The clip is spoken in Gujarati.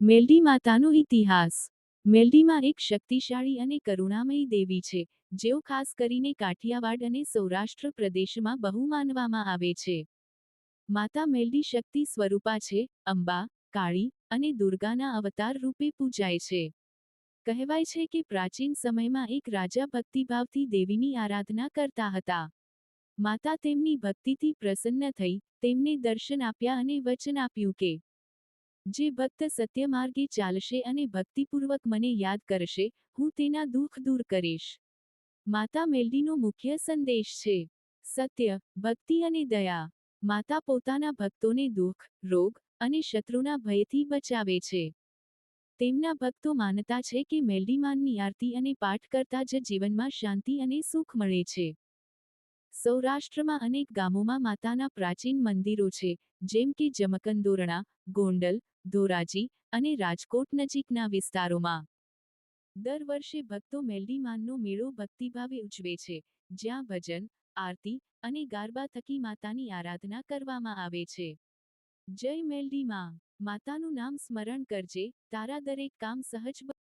મેલડી માતાનો ઇતિહાસ. મેલડીમાં એક શક્તિશાળી અને કરુણામયી દેવી છે, જેઓ ખાસ કરીને કાઠિયાવાડ અને સૌરાષ્ટ્ર પ્રદેશમાં બહુ માનવામાં આવે છે. માતા મેલડી શક્તિ સ્વરૂપા છે, અંબા, કાળી અને દુર્ગાના અવતાર રૂપે પૂજાય છે. કહેવાય છે કે પ્રાચીન સમયમાં એક રાજા ભક્તિભાવથી દેવીની આરાધના કરતા હતા. માતા તેમની ભક્તિથી પ્રસન્ન થઈ, તેમને દર્શન આપ્યા અને વચન આપ્યું કે જે ભક્ત સત્યમાર્ગે ચાલશે અને ભક્તિપૂર્વક મને યાદ કરશે, હું તેના દુઃખ દૂર કરીશ. માતા મેલડીનો મુખ્ય સંદેશ છે. સત્ય, ભક્તિ અને દયા. માતા પોતાના ભક્તોને દુઃખ, રોગ અને શત્રુના ભયથી બચાવે છે. તેમના ભક્તો માનતા છે કે મેલડીમાનની આરતી અને પાઠ કરતા જ જીવનમાં શાંતિ અને સુખ મળે છે. સૌરાષ્ટ્રમાં અનેક ગામોમાં માતાના પ્રાચીન મંદિરો છે, જેમ કે જમકંદોરણા, ગોંડલ ધોરાજી અને રાજકોટ નજીકના વિસ્તારોમાં. દર વર્ષે ભક્તો મેલડીમાનનો મેળો ભક્તિભાવે ઉજવે છે, જ્યાં ભજન, આરતી અને ગારબા થકી માતાની આરાધના કરવામાં આવે છે. જય મેલ્ડીમા, માતાનું નામ સ્મરણ કરજે, તારા દરેક કામ સહજ